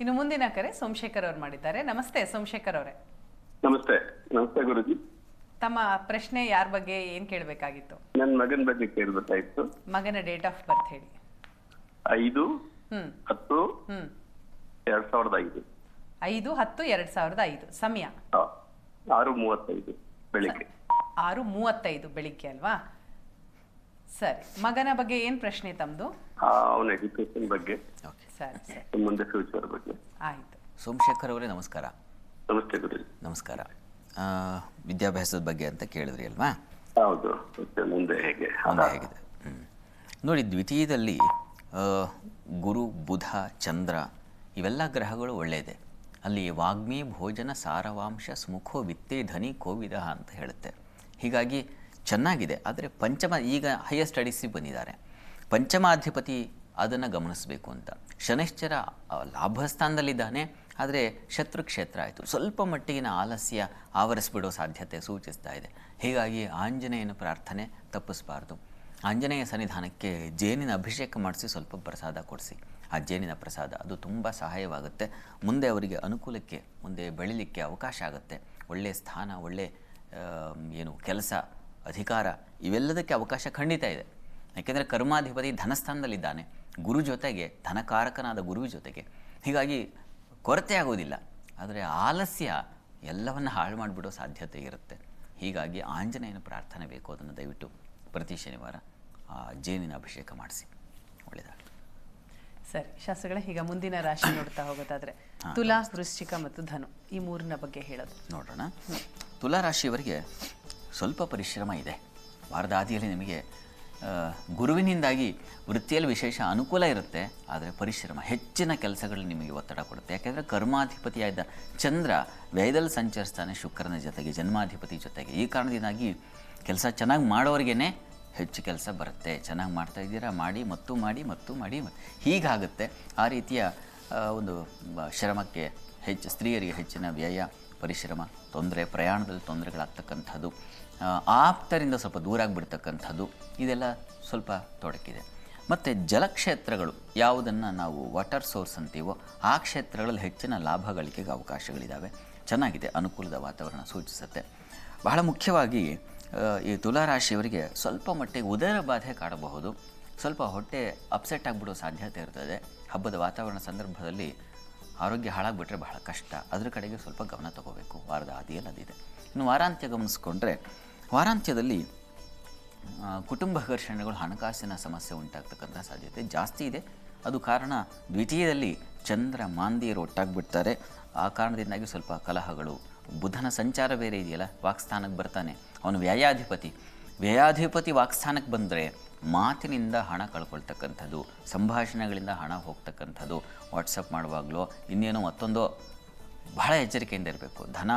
ಇನ್ನು ಮುಂದಿನ ಕರೆ ಸೋಮಶೇಖರ್ ಅವರು ಮಾಡಿದ್ದಾರೆ. ನಮಸ್ತೆ ಸೋಮಶೇಖರ್ ಅವರೇ. ನಮಸ್ತೆ. ನಮಸ್ತೆ ಗುರುಜಿ. ತಮ್ಮ ಪ್ರಶ್ನೆ ಯಾರ ಬಗ್ಗೆ ಏನ್ ಕೇಳಬೇಕಾಗಿತ್ತು? ನನ್ನ ಮಗನ ಬಗ್ಗೆ ಕೇಳಬೇಕಾಗಿತ್ತು. ಮಗನ ಡೇಟ್ ಆಫ್ ಬರ್ತ್ ಹೇಳಿ. ಐದು ಹತ್ತು ಎರಡ್ ಸಾವಿರದ ಐದು. ಐದು ಹತ್ತು ಎರಡ್ ಸಾವಿರದ ಐದು. ಸಮಯ. ಆರು ಮೂವತ್ತೈದು ಬೆಳಿಗ್ಗೆ. ಆರು ಮೂವತ್ತೈದು ಬೆಳಿಗ್ಗೆ ಅಲ್ವಾ? ಸರಿ ಮಗನ ಬಗ್ಗೆ ಏನ್ ಪ್ರಶ್ನೆ ತಮ್ದು? ಅವನ ಎಜುಕೇಶನ್ ಬಗ್ಗೆ. ಓಕೆ ಸರಿ ಸರಿ. ಮುಂದೆ ಫ್ಯೂಚರ್ ಬಗ್ಗೆ. ಆಯ್ತು. ಸೋಮಶೇಖರ್ ಅವರೇ ನಮಸ್ಕಾರ. ನಮಸ್ತೆ ಗುರು ನಮಸ್ಕಾರ. ಆ, ವಿದ್ಯಾಭ್ಯಾಸದ ಬಗ್ಗೆ ಅಂತ ಕೇಳಿದ್ರಿ ಅಲ್ವಾ? ಹೌದು ಮತ್ತೆ ಮುಂದೆ ಹೇಗೆ? ಮುಂದೆ ಹೇಗಿದೆ. ಹ್ಮ್. ನೋಡಿ ದ್ವಿತೀಯದಲ್ಲಿ ಆ, ಗುರು ಬುಧ ಚಂದ್ರ ಇವೆಲ್ಲ ಗ್ರಹಗಳು ಒಳ್ಳೆಯದೆ. ಅಲ್ಲಿ ವಾಗ್ಮಿ ಭೋಜನ ಸಾರವಾಂಶ ಸ್ಮುಖೋ ವಿತ್ತೇ ಧನಿ ಕೋವಿದ ಅಂತ ಹೇಳುತ್ತೆ. ಹೀಗಾಗಿ ಚೆನ್ನಾಗಿದೆ, ಆದರೆ ಪಂಚಮ, ಈಗ ಹೈಯರ್ ಸ್ಟಡೀಸಿಗೆ ಬಂದಿದ್ದಾರೆ. ಪಂಚಮಾಧಿಪತಿ ಅದನ್ನು ಗಮನಿಸಬೇಕು ಅಂತ. ಶನಿಶ್ಚರ ಲಾಭಸ್ಥಾನದಲ್ಲಿದ್ದಾನೆ, ಆದರೆ ಶತ್ರು ಕ್ಷೇತ್ರ ಆಯಿತು. ಸ್ವಲ್ಪ ಮಟ್ಟಿಗಿನ ಆಲಸ್ಯ ಆವರಿಸ್ಬಿಡೋ ಸಾಧ್ಯತೆ ಸೂಚಿಸ್ತಾ ಇದೆ. ಹೀಗಾಗಿ ಆಂಜನೇಯನ ಪ್ರಾರ್ಥನೆ ತಪ್ಪಿಸಬಾರ್ದು. ಆಂಜನೇಯ ಸನ್ನಿಧಾನಕ್ಕೆ ಜೇನಿನ ಅಭಿಷೇಕ ಮಾಡಿಸಿ ಸ್ವಲ್ಪ ಪ್ರಸಾದ ಕೊಡಿಸಿ. ಆ ಜೇನಿನ ಪ್ರಸಾದ, ಅದು ತುಂಬ ಸಹಾಯವಾಗುತ್ತೆ. ಮುಂದೆ ಅವರಿಗೆ ಅನುಕೂಲಕ್ಕೆ, ಮುಂದೆ ಬೆಳಿಲಿಕ್ಕೆ ಅವಕಾಶ ಆಗುತ್ತೆ. ಒಳ್ಳೆಯ ಸ್ಥಾನ, ಒಳ್ಳೆ ಏನು, ಕೆಲಸ ಅಧಿಕಾರ ಇವೆಲ್ಲದಕ್ಕೆ ಅವಕಾಶ ಖಂಡಿತ ಇದೆ. ಯಾಕೆಂದರೆ ಕರ್ಮಾಧಿಪತಿ ಧನಸ್ಥಾನದಲ್ಲಿದ್ದಾನೆ. ಗುರು ಜೊತೆಗೆ ಧನಕಾರಕನಾದ ಗುರು ಜೊತೆಗೆ. ಹೀಗಾಗಿ ಕೊರತೆ ಆಗೋದಿಲ್ಲ ಆದರೆ ಆಲಸ್ಯ ಎಲ್ಲವನ್ನು ಹಾಳು ಮಾಡಿಬಿಡೋ ಸಾಧ್ಯತೆ ಇರುತ್ತೆ. ಹೀಗಾಗಿ ಆಂಜನೇಯನ ಪ್ರಾರ್ಥನೆ ಬೇಕು ಅದನ್ನು ದಯವಿಟ್ಟು ಪ್ರತಿ ಶನಿವಾರ ಆ ಜೇನಿನ ಅಭಿಷೇಕ ಮಾಡಿಸಿ. ಒಳ್ಳೆಯದಾಗಲಿ ಸರಿ ಶಾಸ್ತ್ರಗಳೇ ಈಗ ಮುಂದಿನ ರಾಶಿ ನೋಡ್ತಾ ಹೋಗೋದಾದ್ರೆ ತುಲಾ ವೃಶ್ಚಿಕ ಮತ್ತು ಧನು ಈ ಮೂರನ ಬಗ್ಗೆ ಹೇಳೋದು. ನೋಡೋಣ. ತುಲಾ ರಾಶಿಯವರಿಗೆ ಸ್ವಲ್ಪ ಪರಿಶ್ರಮ ಇದೆ. ವಾರದ ಆದಿಯಲ್ಲಿ ನಿಮಗೆ ಗುರುವಿನಿಂದಾಗಿ ವೃತ್ತಿಯಲ್ಲಿ ವಿಶೇಷ ಅನುಕೂಲ ಇರುತ್ತೆ, ಆದರೆ ಪರಿಶ್ರಮ ಹೆಚ್ಚಿನ ಕೆಲಸಗಳು ನಿಮಗೆ ಒತ್ತಡ ಕೊಡುತ್ತೆ. ಯಾಕೆಂದರೆ ಕರ್ಮಾಧಿಪತಿಯಾದ ಚಂದ್ರ ವ್ಯಯದಲ್ಲಿ ಸಂಚರಿಸ್ತಾನೆ ಶುಕ್ರನ ಜೊತೆಗೆ, ಜನ್ಮಾಧಿಪತಿ ಜೊತೆಗೆ. ಈ ಕಾರಣದಿಂದಾಗಿ ಕೆಲಸ ಚೆನ್ನಾಗಿ ಮಾಡೋರಿಗೇ ಹೆಚ್ಚು ಕೆಲಸ ಬರುತ್ತೆ. ಚೆನ್ನಾಗಿ ಮಾಡ್ತಾ ಇದ್ದೀರಾ? ಮಾಡಿ, ಮತ್ತು ಮಾಡಿ ಮತ್ತು ಮಾಡಿ ಹೀಗಾಗುತ್ತೆ. ಆ ರೀತಿಯ ಒಂದು ಶ್ರಮಕ್ಕೆ ಹೆಚ್ಚು, ಸ್ತ್ರೀಯರಿಗೆ ಹೆಚ್ಚಿನ ವ್ಯಯ ಪರಿಶ್ರಮ, ತೊಂದರೆ, ಪ್ರಯಾಣದಲ್ಲಿ ತೊಂದರೆಗಳಾಗ್ತಕ್ಕಂಥದ್ದು ಆಪ್ತರಿಂದ ಸ್ವಲ್ಪ ದೂರ ಆಗಿಬಿಡ್ತಕ್ಕಂಥದ್ದು ಇದೆಲ್ಲ ಸ್ವಲ್ಪ ತೊಡಕಿದೆ. ಮತ್ತು ಜಲಕ್ಷೇತ್ರಗಳು ಯಾವುದನ್ನು ನಾವು ವಾಟರ್ ಸೋರ್ಸ್ ಅಂತೀವೋ, ಆ ಕ್ಷೇತ್ರಗಳಲ್ಲಿ ಹೆಚ್ಚಿನ ಲಾಭ ಗಳಿಕೆಗೆ ಅವಕಾಶಗಳಿದ್ದಾವೆ ಚೆನ್ನಾಗಿದೆ, ಅನುಕೂಲದ ವಾತಾವರಣ ಸೂಚಿಸುತ್ತೆ. ಬಹಳ ಮುಖ್ಯವಾಗಿ ಈ ತುಲಾರಾಶಿಯವರಿಗೆ ಸ್ವಲ್ಪ ಮಟ್ಟಿಗೆ ಉದರ ಬಾಧೆ ಕಾಡಬಹುದು. ಸ್ವಲ್ಪ ಹೊಟ್ಟೆ ಅಪ್ಸೆಟ್ ಆಗಿಬಿಡೋ ಸಾಧ್ಯತೆ ಇರ್ತದೆ. ಹಬ್ಬದ ವಾತಾವರಣ ಸಂದರ್ಭದಲ್ಲಿ ಆರೋಗ್ಯ ಹಾಳಾಗ್ಬಿಟ್ರೆ ಬಹಳ ಕಷ್ಟ. ಅದರ ಕಡೆಗೆ ಸ್ವಲ್ಪ ಗಮನ ತಗೋಬೇಕು. ವಾರದ ಆದಿಯಲ್ಲಿ ಅದಿದೆ. ಇನ್ನು ವಾರಾಂತ್ಯ ಗಮನಿಸ್ಕೊಂಡ್ರೆ, ವಾರಾಂತ್ಯದಲ್ಲಿ ಕುಟುಂಬ ಘರ್ಷಣೆಗಳು, ಹಣಕಾಸಿನ ಸಮಸ್ಯೆ ಉಂಟಾಗ್ತಕ್ಕಂಥ ಸಾಧ್ಯತೆ ಜಾಸ್ತಿ ಇದೆ. ಅದು ಕಾರಣ ದ್ವಿತೀಯದಲ್ಲಿ ಚಂದ್ರ ಮಾಂದಿಯರು ಒಟ್ಟಾಗ್ಬಿಡ್ತಾರೆ. ಆ ಕಾರಣದಿಂದಾಗಿ ಸ್ವಲ್ಪ ಕಲಹಗಳು. ಬುಧನ ಸಂಚಾರ ಬೇರೆ ಇದೆಯಲ್ಲ ವಾಕ್ಸ್ಥಾನಕ್ಕೆ ಬರ್ತಾನೆ. ಅವನು ವ್ಯಯಾಧಿಪತಿ. ವ್ಯಯಾಧಿಪತಿ ವಾಕ್ಸ್ಥಾನಕ್ಕೆ ಬಂದರೆ ಮಾತಿನಿಂದ ಹಣ ಕಳ್ಕೊಳ್ತಕ್ಕಂಥದ್ದು, ಸಂಭಾಷಣೆಗಳಿಂದ ಹಣ ಹೋಗ್ತಕ್ಕಂಥದ್ದು ವಾಟ್ಸಪ್ ಮಾಡುವಾಗಲೋ, ಇನ್ನೇನೋ ಮತ್ತೊಂದು ಬಹಳ ಎಚ್ಚರಿಕೆಯಿಂದ ಇರಬೇಕು. ಧನ,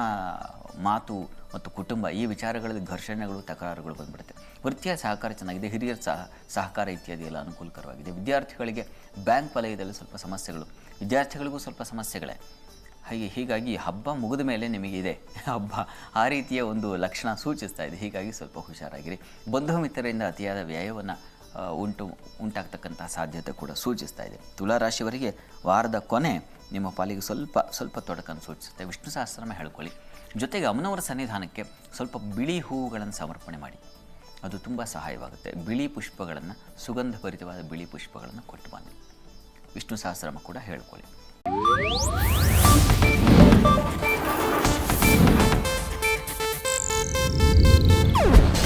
ಮಾತು ಮತ್ತು ಕುಟುಂಬ ಈ ವಿಚಾರಗಳಲ್ಲಿ ಘರ್ಷಣೆಗಳು, ತಕರಾರುಗಳು ಬಂದ್ಬಿಡುತ್ತೆ. ವೃತ್ತಿಯ ಸಹಕಾರ ಚೆನ್ನಾಗಿದೆ, ಹಿರಿಯರ ಸಹ, ಸಹಕಾರ ಇತ್ಯಾದಿ ಎಲ್ಲ ಅನುಕೂಲಕರವಾಗಿದೆ. ವಿದ್ಯಾರ್ಥಿಗಳಿಗೆ ಬ್ಯಾಂಕ್ ವಲಯದಲ್ಲಿ ಸ್ವಲ್ಪ ಸಮಸ್ಯೆಗಳು. ವಿದ್ಯಾರ್ಥಿಗಳಿಗೂ ಸ್ವಲ್ಪ ಸಮಸ್ಯೆಗಳೇ. ಹಾಗೆ ಹೀಗಾಗಿ ಹಬ್ಬ ಮುಗಿದ ಮೇಲೆ ನಿಮಗಿದೆ ಹಬ್ಬ ಆ ರೀತಿಯ ಒಂದು ಲಕ್ಷಣ ಸೂಚಿಸ್ತಾ ಇದೆ. ಹೀಗಾಗಿ ಸ್ವಲ್ಪ ಹುಷಾರಾಗಿರಿ. ಬಂಧು ಮಿತ್ರರಿಂದ ಅತಿಯಾದ ವ್ಯಯವನ್ನು ಉಂಟು ಉಂಟಾಗ್ತಕ್ಕಂಥ ಸಾಧ್ಯತೆ ಕೂಡ ಸೂಚಿಸ್ತಾ ಇದೆ. ತುಲಾರಾಶಿಯವರಿಗೆ ವಾರದ ಕೊನೆ ನಿಮ್ಮ ಪಾಲಿಗೆ ಸ್ವಲ್ಪ ಸ್ವಲ್ಪ ತೊಡಕನ್ನು ಸೂಚಿಸುತ್ತೆ. ವಿಷ್ಣು ಸಹಸ್ರನಾಮ ಹೇಳ್ಕೊಳ್ಳಿ. ಜೊತೆಗೆ ಅಮ್ಮನವರ ಸನ್ನಿಧಾನಕ್ಕೆ ಸ್ವಲ್ಪ ಬಿಳಿ ಹೂವುಗಳನ್ನು ಸಮರ್ಪಣೆ ಮಾಡಿ. ಅದು ತುಂಬ ಸಹಾಯವಾಗುತ್ತೆ. ಬಿಳಿ ಪುಷ್ಪಗಳನ್ನು, ಸುಗಂಧಭರಿತವಾದ ಬಿಳಿ ಪುಷ್ಪಗಳನ್ನು ಕೊಟ್ಟು ಬನ್ನಿ ವಿಷ್ಣು ಸಹಸ್ರನಾಮ ಕೂಡ ಹೇಳ್ಕೊಳ್ಳಿ.